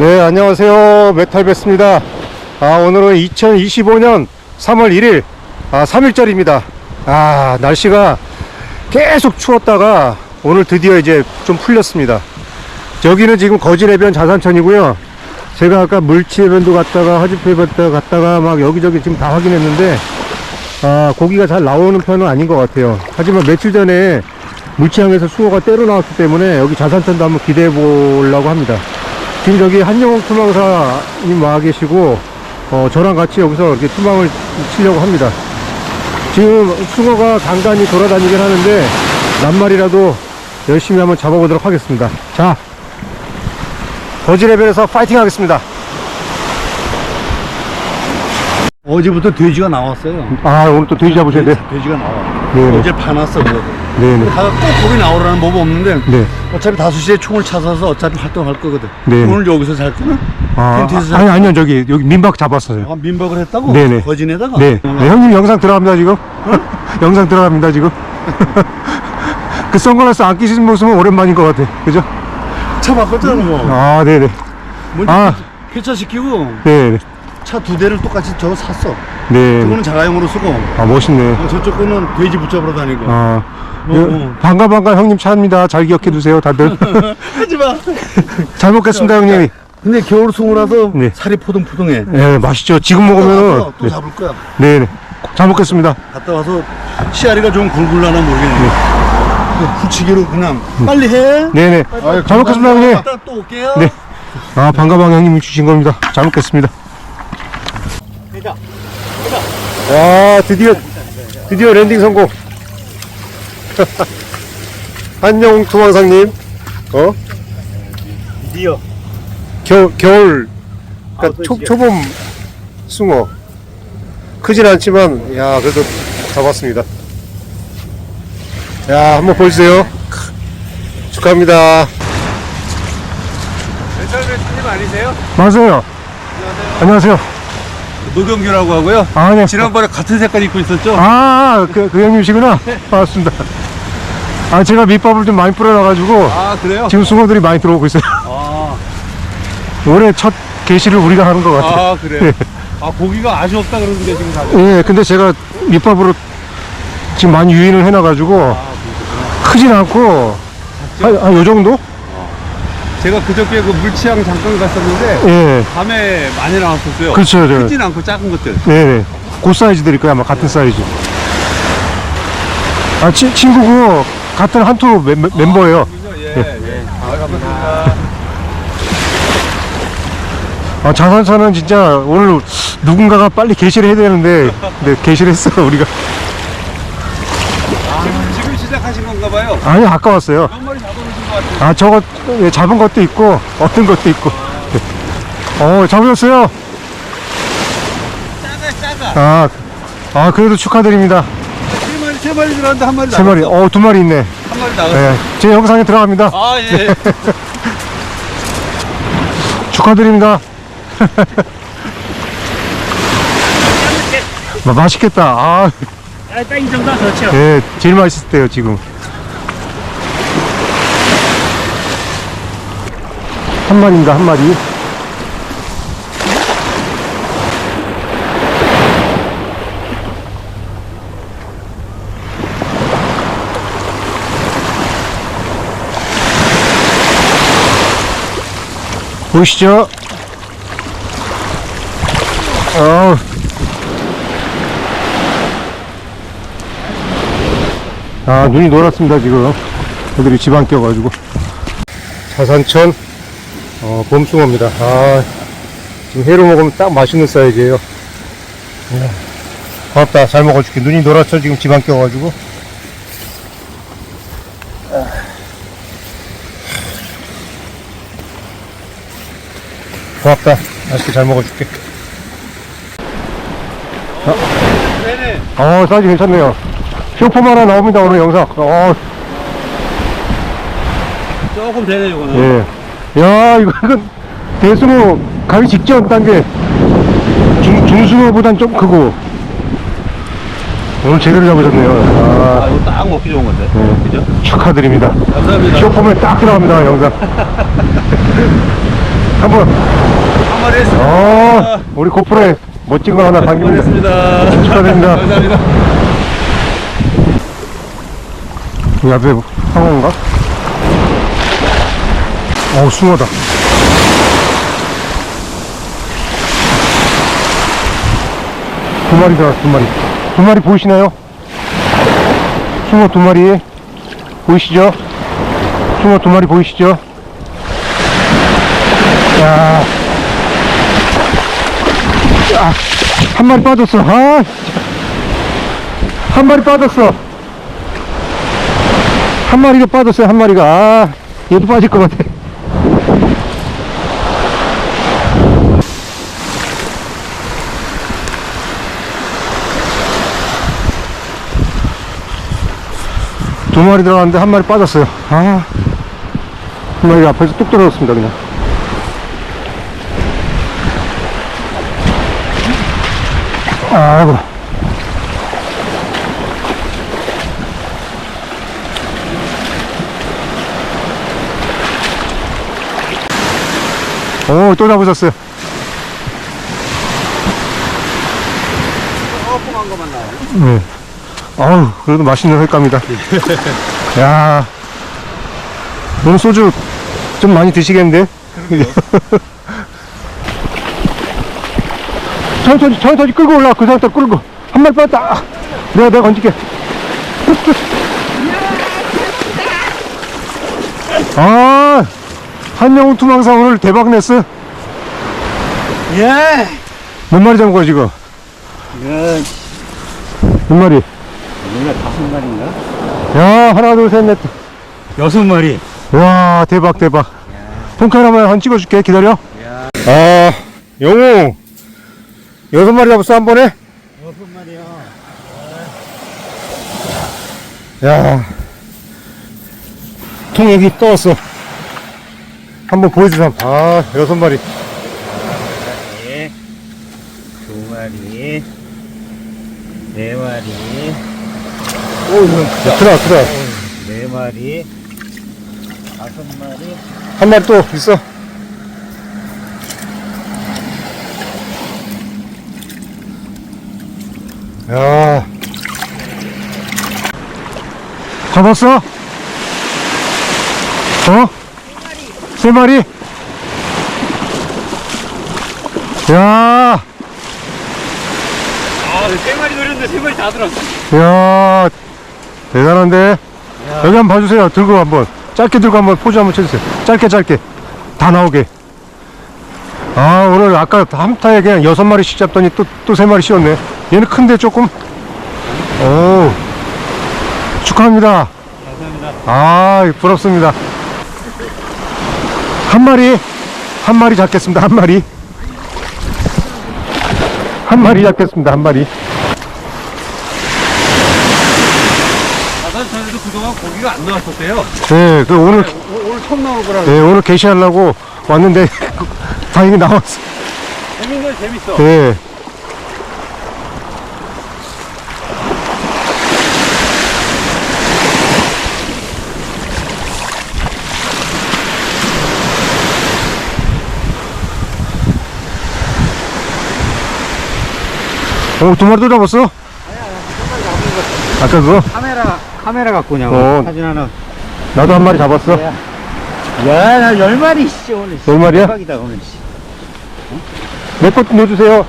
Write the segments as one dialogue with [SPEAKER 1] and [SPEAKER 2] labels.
[SPEAKER 1] 네, 안녕하세요. 메탈베스입니다. 아, 오늘은 2025년 3월 1일, 아, 3일절입니다. 아, 날씨가 계속 추웠다가 오늘 드디어 이제 좀 풀렸습니다. 여기는 지금 거진해변 자산천이고요. 제가 아까 물치해변도 갔다가 하주해변도 갔다가 막 여기저기 지금 다 확인했는데, 아, 고기가 잘 나오는 편은 아닌 것 같아요. 하지만 며칠 전에 물치항에서 수어가 때로 나왔기 때문에 여기 자산천도 한번 기대해 보려고 합니다. 지금 저기 한영옥 투망사님 와 계시고 어, 저랑 같이 여기서 이렇게 투망을 치려고 합니다. 지금 숭어가 간간히 돌아다니긴 하는데 낱말이라도 열심히 한번 잡아보도록 하겠습니다. 자, 거지레벨에서 파이팅 하겠습니다.
[SPEAKER 2] 어제부터 돼지가 나왔어요.
[SPEAKER 1] 아, 오늘 또 돼지 잡으셔야 돼.
[SPEAKER 2] 돼지가 나와.
[SPEAKER 1] 네네.
[SPEAKER 2] 어제 파놨어, 그거.
[SPEAKER 1] 네네.
[SPEAKER 2] 다가 꼭 거기 나오라는 법 없는데
[SPEAKER 1] 네.
[SPEAKER 2] 어차피 5시에 총을 찾아서 어차피 활동할 거거든.
[SPEAKER 1] 네.
[SPEAKER 2] 오늘 여기서 살 거나?
[SPEAKER 1] 아,
[SPEAKER 2] 텐트에서
[SPEAKER 1] 아니,
[SPEAKER 2] 살
[SPEAKER 1] 아니요. 저기, 여기 민박 잡았어요.
[SPEAKER 2] 아, 민박을 했다고?
[SPEAKER 1] 네네.
[SPEAKER 2] 거진에다가?
[SPEAKER 1] 네.
[SPEAKER 2] 어.
[SPEAKER 1] 네, 형님 영상 들어갑니다, 지금. 영상 들어갑니다, 지금. 그 선글라스 안 끼신 모습은 오랜만인 것 같아. 그죠?
[SPEAKER 2] 차 바꿨잖아, 뭐.
[SPEAKER 1] 아, 네네.
[SPEAKER 2] 먼저
[SPEAKER 1] 아.
[SPEAKER 2] 폐차 시키고
[SPEAKER 1] 네네.
[SPEAKER 2] 차 두 대를 똑같이 저거 샀어.
[SPEAKER 1] 네.
[SPEAKER 2] 그거는 자가용으로 쓰고
[SPEAKER 1] 아, 멋있네.
[SPEAKER 2] 어, 저쪽 거는 돼지 붙잡으러 다니고.
[SPEAKER 1] 아.
[SPEAKER 2] 어,
[SPEAKER 1] 예,
[SPEAKER 2] 어.
[SPEAKER 1] 반가, 반가 형님 차입니다. 잘 기억해 두세요, 다들.
[SPEAKER 2] 하지 마.
[SPEAKER 1] 잘 먹겠습니다, 형님.
[SPEAKER 2] 근데 겨울 숭어라서
[SPEAKER 1] 네.
[SPEAKER 2] 살이 포동포동해.
[SPEAKER 1] 예, 맛있죠. 지금.
[SPEAKER 2] 가서 또
[SPEAKER 1] 네.
[SPEAKER 2] 잡을 거야.
[SPEAKER 1] 네네. 잘 먹겠습니다.
[SPEAKER 2] 갔다 와서 씨알이가 좀 굵을라나 모르겠네. 그 후치기로 그냥
[SPEAKER 1] 음.
[SPEAKER 2] 빨리 해.
[SPEAKER 1] 네네. 잘 먹겠습니다, 형님.
[SPEAKER 2] 이따 또 올게요.
[SPEAKER 1] 네. 아, 반가방 형님이 주신 겁니다. 잘 먹겠습니다. 와, 드디어, 드디어 랜딩 성공. 한영 투망상님, 어?
[SPEAKER 2] 드디어.
[SPEAKER 1] 겨, 겨울,
[SPEAKER 2] 아,
[SPEAKER 1] 그러니까 초, 초봄 숭어. 크진 않지만, 야, 그래도 잡았습니다. 야, 한번 보여주세요. 축하합니다.
[SPEAKER 3] 멘탈베스님 아니세요?
[SPEAKER 1] 맞아요. 안녕하세요.
[SPEAKER 3] 노경규라고 하고요.
[SPEAKER 1] 아, 네.
[SPEAKER 3] 지난번에 같은 색깔 입고 있었죠?
[SPEAKER 1] 아, 그, 그 형님이시구나. 반갑습니다. 아, 제가 밑밥을 좀 많이 뿌려놔가지고,
[SPEAKER 3] 아, 그래요?
[SPEAKER 1] 지금 숭어들이 많이 들어오고 있어요.
[SPEAKER 3] 아,
[SPEAKER 1] 올해 첫 개시를 우리가 하는 것 같아요.
[SPEAKER 3] 아 그래요? 아, 고기가 아주 없다 그러는데 지금 다들.
[SPEAKER 1] 예, 근데 제가 밑밥으로 지금 많이 유인을 해놔가지고, 크진 않고, 한, 한, 요 정도?
[SPEAKER 3] 제가 그저께 그 물치향 잠깐 갔었는데,
[SPEAKER 1] 예.
[SPEAKER 3] 밤에 많이 나왔었어요.
[SPEAKER 1] 그렇죠, 저.
[SPEAKER 3] 크진 않고 작은 것들.
[SPEAKER 1] 네네. 그 사이즈들일 거야, 아마 같은 사이즈. 아, 치, 친구고, 같은 한투 멤, 멤버예요.
[SPEAKER 3] 예, 예. 아, 감사합니다.
[SPEAKER 1] 아, 자산차는 진짜 오늘 누군가가 빨리 개시를 해야 되는데, 네, 개시를 했어, 우리가.
[SPEAKER 3] 지금, 지금 시작하신 건가 봐요.
[SPEAKER 1] 아니, 아까 왔어요.
[SPEAKER 3] 몇 마리 잡아놓으신 것 같아요.
[SPEAKER 1] 아, 저거, 예, 잡은 것도 있고, 얻은 것도 있고. 어, 잡으셨어요?
[SPEAKER 3] 작아, 작아.
[SPEAKER 1] 아, 아, 그래도 축하드립니다.
[SPEAKER 3] 세 마리, 들어왔는데 한 마리
[SPEAKER 1] 세 마리.
[SPEAKER 3] 어,
[SPEAKER 1] 두 마리 있네.
[SPEAKER 3] 한 마리 나갔어.
[SPEAKER 1] 예, 제 영상에 들어갑니다.
[SPEAKER 3] 아, 예.
[SPEAKER 1] 축하드립니다. 마- 맛있겠다. 아,
[SPEAKER 4] 딱이 정도가 좋죠.
[SPEAKER 1] 예, 제일 맛있을 때요, 지금. 한 마리인가, 한 마리. 보시죠. 어. 아, 눈이 놀았습니다, 지금. 애들이 집안 껴가지고. 자산천, 어, 봄숭어입니다. 아, 지금 회로 먹으면 딱 맛있는 사이즈예요 예. 고맙다. 잘 먹어줄게. 눈이 놀았죠, 지금 집안 껴가지고. 고맙다. 맛있게 잘 먹어줄게.
[SPEAKER 3] 네네.
[SPEAKER 1] 어, 사이즈 괜찮네요. 쇼폼 하나 나옵니다, 오늘 영상. 어,
[SPEAKER 3] 조금 되네, 이거는.
[SPEAKER 1] 예. 야, 이거, 이건 대승호 가기 직전 단계. 중, 중승호보단 좀 크고. 오늘 제대로 잡으셨네요.
[SPEAKER 3] 아,
[SPEAKER 1] 아,
[SPEAKER 3] 이거 딱 먹기 좋은 건데.
[SPEAKER 1] 네.
[SPEAKER 3] 그죠?
[SPEAKER 1] 축하드립니다.
[SPEAKER 3] 감사합니다.
[SPEAKER 1] 쇼폼에 딱 들어갑니다, 영상. 한번
[SPEAKER 2] 한 마리 했습니다.
[SPEAKER 1] 어 우리 고프로에 멋진 거 하나
[SPEAKER 2] 한 마리
[SPEAKER 1] 당깁니다
[SPEAKER 2] 했습니다.
[SPEAKER 1] 축하드립니다.
[SPEAKER 2] 감사합니다.
[SPEAKER 1] 이 앞에 상어인가? 어우 숭어다 두 마리 들어왔어 두 마리 두 마리 보이시나요? 숭어 두 마리 보이시죠? 숭어 두 마리 보이시죠? 야, 야, 한 마리 빠졌어. 아. 한 마리 빠졌어. 한 마리가 빠졌어요, 한 마리가. 아, 얘도 빠질 것 같아. 두 마리 들어갔는데 한 마리 빠졌어요. 아, 한 마리 앞에서 뚝 떨어졌습니다, 그냥. 아이고. 오, 또 잡으셨어요.
[SPEAKER 2] 뻥뻥한 것만 나와요.
[SPEAKER 1] 네. 아우, 그래도 맛있는 횟감이다. 야 오늘 소주 좀 많이 드시겠는데? 천천히, 천천히 끌고 올라와. 그 상태 끌고. 한 마리 빠졌다. 아, 내가, 내가 건질게. 아, 한영훈 투망상 오늘 대박 냈어.
[SPEAKER 2] 예.
[SPEAKER 1] 몇 마리 잡은 거야, 지금?
[SPEAKER 2] 예.
[SPEAKER 1] 몇 마리?
[SPEAKER 2] 누가 다섯 마리인가?
[SPEAKER 1] 야, 하나, 둘, 셋, 넷.
[SPEAKER 2] 여섯 마리.
[SPEAKER 1] 와 대박 대박 통카라만 한 찍어줄게 기다려 아 영웅 여섯 마리 잡았어 한 번에
[SPEAKER 2] 여섯 마리요.
[SPEAKER 1] 야 통 여기 떠왔어 한번 보여주자 아 여섯 마리
[SPEAKER 2] 네. 두 마리. 네 마리. 오, 이거
[SPEAKER 1] 야, 들어와 들어와
[SPEAKER 2] 네 마리. 다섯 마리.
[SPEAKER 1] 한 마리 또 있어 야 잡았어? 어? 세 마리 야,
[SPEAKER 3] 아, 세 마리 노렸는데 세 마리 다 들었어.
[SPEAKER 1] 야, 대단한데? 여기 한번 봐주세요. 들고 한번. 짧게 들고 한번 포즈 한번 쳐주세요. 짧게, 짧게. 다 나오게. 아, 오늘 아까 한타에 그냥 여섯 마리씩 잡더니 또, 또 세 마리 씌웠네. 얘는 큰데 조금. 오, 축하합니다.
[SPEAKER 3] 감사합니다.
[SPEAKER 1] 아, 부럽습니다. 한 마리, 한 마리 잡겠습니다. 한 마리. 한 마리 잡겠습니다. 한 마리.
[SPEAKER 3] 아산 전에도 그동안 고기가 안 나왔었대요.
[SPEAKER 1] 네, 그 오늘
[SPEAKER 3] 오, 오늘 처음 거라.
[SPEAKER 1] 네, 오늘 게시하려고 왔는데 다행히 나왔어.
[SPEAKER 3] 재밌네, 재밌어.
[SPEAKER 1] 네. 오, 두 마리 또 잡았어? 아까 그거?
[SPEAKER 2] 카메라, 카메라 갖고 오냐고.
[SPEAKER 1] 어.
[SPEAKER 2] 사진 하나.
[SPEAKER 1] 나도 한 마리 잡았어.
[SPEAKER 2] 야, 나 열 마리, 씨, 오늘. 씨.
[SPEAKER 1] 열 마리야?
[SPEAKER 2] 대박이다, 오늘, 씨.
[SPEAKER 1] 내 것도 넣어주세요.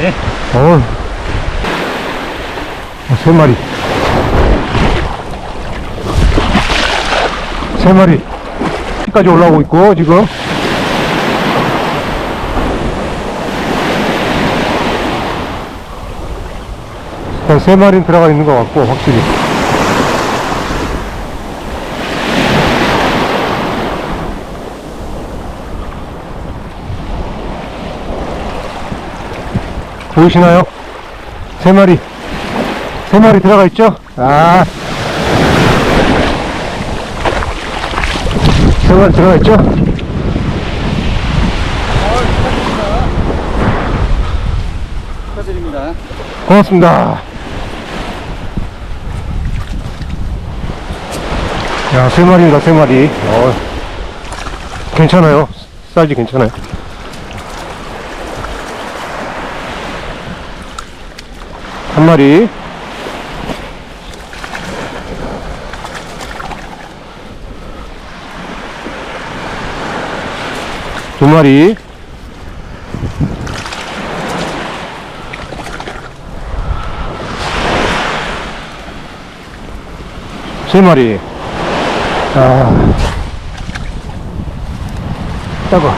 [SPEAKER 2] 네.
[SPEAKER 1] 어. 어, 세 마리. 세 마리. 까지 올라오고 있고, 지금. 일단 세 마리는 들어가 있는 것 같고, 확실히. 보이시나요? 세 마리. 세 마리 들어가 있죠? 아. 세 마리 들어가 있죠?
[SPEAKER 2] 축하드립니다.
[SPEAKER 1] 고맙습니다. 야, 세 마리입니다, 세 마리. 어, 괜찮아요. 사이즈 괜찮아요. 한 마리. 두 마리. 세 마리. 아. 따가.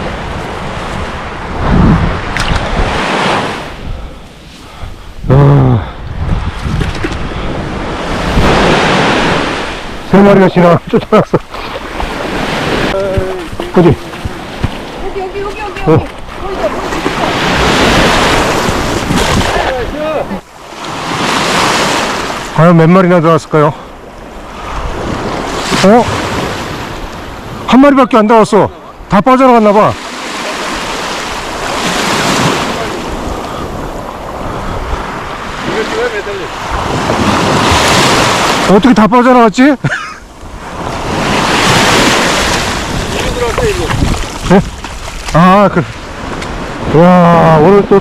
[SPEAKER 1] 아. 세 마리가 지나 쫓아갔어. 그지?
[SPEAKER 5] 여기 여기 여기 여기
[SPEAKER 1] 어.
[SPEAKER 5] 여기 보이죠 보이죠
[SPEAKER 1] 과연 몇 마리나 들어왔을까요? 어? 한 마리밖에 안 나왔어. 다 빠져나갔나봐. 어떻게 다 빠져나갔지? 네? 아, 그. 와, 오늘 또.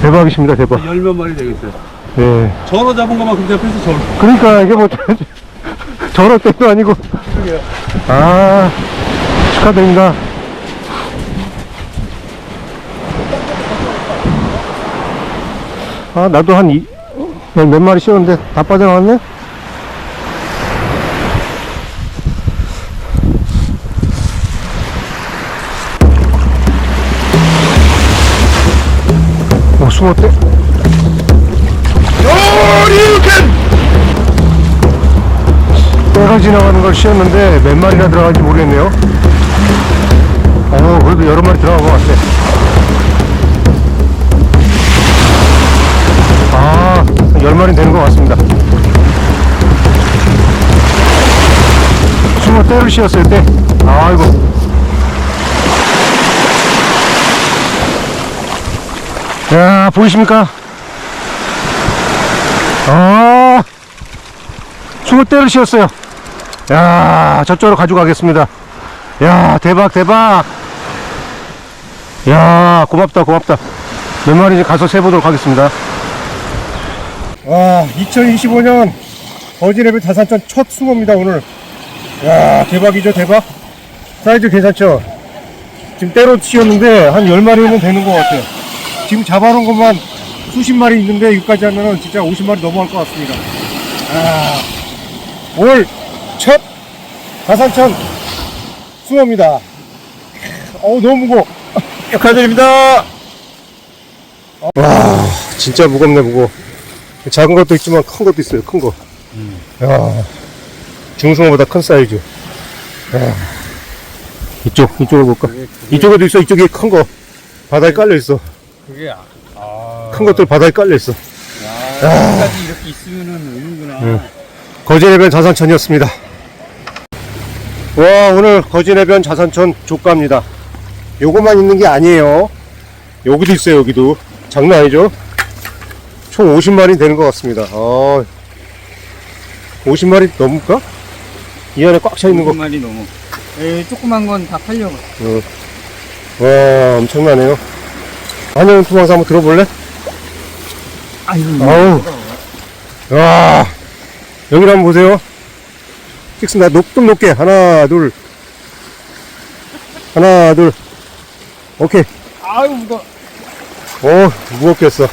[SPEAKER 1] 대박이십니다, 대박.
[SPEAKER 3] 열몇 마리 되겠어요.
[SPEAKER 1] 예.
[SPEAKER 3] 전어 잡은 것만큼 잡혀서 전어.
[SPEAKER 1] 그러니까 이게 뭐 저런 때도 아니고 아 축하드립니다 아 나도 한 이, 몇 마리 씌웠는데 다 빠져나왔네 숨었대 때가 지나가는 걸 씌웠는데 몇 마리나 들어간지 모르겠네요. 어, 그래도 여러 마리 들어간 것 같아. 아, 한 10마리 되는 것 같습니다. 숨어 때를 씌웠어요, 때. 아이고. 야, 보이십니까? 아, 숨어 때를 씌웠어요. 야, 저쪽으로 가져가겠습니다. 야, 대박, 대박. 야, 고맙다, 고맙다. 몇 마리인지 가서 세보도록 하겠습니다. 와, 2025년 버지레벨 다산천 첫 수고입니다, 오늘. 야, 대박이죠, 대박. 사이즈 괜찮죠? 지금 때로 씌웠는데 한 10마리는 되는 것 같아요. 지금 잡아놓은 것만 수십 마리 있는데 여기까지 하면은 진짜 50마리 넘어갈 것 같습니다. 아, 올 첫 가산천 수어입니다. 어우 너무 무거워. 축하드립니다. 와 진짜 무겁네 무거워. 작은 것도 있지만 큰 것도 있어요 큰 거. 야 중숭어보다 큰 사이즈. 야. 이쪽 이쪽을 볼까? 이쪽에도 있어 이쪽에 큰 거. 바다에 깔려 있어.
[SPEAKER 3] 그게 아,
[SPEAKER 1] 큰 것들 바다에 깔려 있어.
[SPEAKER 3] 까지 이렇게 있으면은 의미구나.
[SPEAKER 1] 거진해변 자산천이었습니다. 와, 오늘 거진해변 자산천 조가입니다. 요거만 있는 게 아니에요. 여기도 있어요, 여기도. 장난 아니죠? 총 50마리 되는 것 같습니다. 아, 50마리 넘을까? 이 안에 꽉 차 있는 거.
[SPEAKER 3] 마리 넘어.
[SPEAKER 4] 예, 조그만 건 다 팔려고.
[SPEAKER 1] 와, 엄청나네요. 한영 투망사 한번 들어볼래?
[SPEAKER 4] 아이고.
[SPEAKER 1] 아우. 와, 여기를 한번 보세요. 찍습니다. 높, 좀 높게. 하나, 둘. 하나, 둘. 오케이.
[SPEAKER 4] 아유, 무거
[SPEAKER 1] 오, 무겁게 했어.